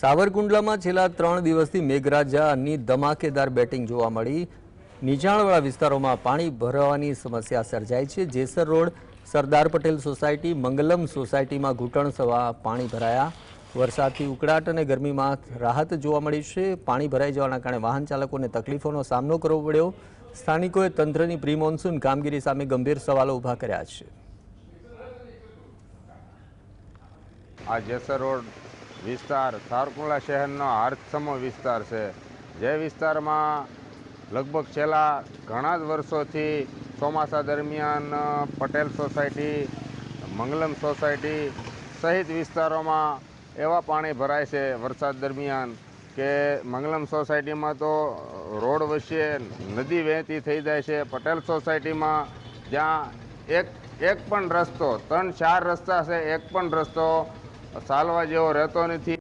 સાવરકુંડલામાં છેલ્લા ત્રણ દિવસથી મેઘરાજાની ધમાકેદાર બેટિંગ જોવા મળી. નીચાણવાળા વિસ્તારોમાં પાણી ભરાવાની સમસ્યા સર્જાઈ છે. જેસર રોડ, સરદાર પટેલ સોસાયટી, મંગલમ સોસાયટીમાં ઘૂંટણ સવા પાણી ભરાયા. વરસાદથી ઉકળાટ અને ગરમીમાં રાહત જોવા મળી છે. પાણી ભરાઈ જવાના કારણે વાહન ચાલકોને તકલીફોનો સામનો કરવો પડ્યો. સ્થાનિકોએ તંત્રની પ્રી મોન્સૂન કામગીરી સામે ગંભીર સવાલો ઊભા કર્યા છે. આ જેસર રોડ વિસ્તાર સારકુંડલા શહેરનો હાર્દસમો વિસ્તાર છે. જે વિસ્તારમાં લગભગ છેલ્લા ઘણા જ વર્ષોથી ચોમાસા દરમિયાન પટેલ સોસાયટી, મંગલમ સોસાયટી સહિત વિસ્તારોમાં એવા પાણી ભરાય છે વરસાદ દરમિયાન કે મંગલમ સોસાયટીમાં તો રોડ વચ્ચે નદી વહેતી થઈ જાય છે. પટેલ સોસાયટીમાં જ્યાં એક એક પણ રસ્તો, ત્રણ, ચાર રસ્તા છે, એક પણ રસ્તો ચાલવા જેવો રહેતો નથી.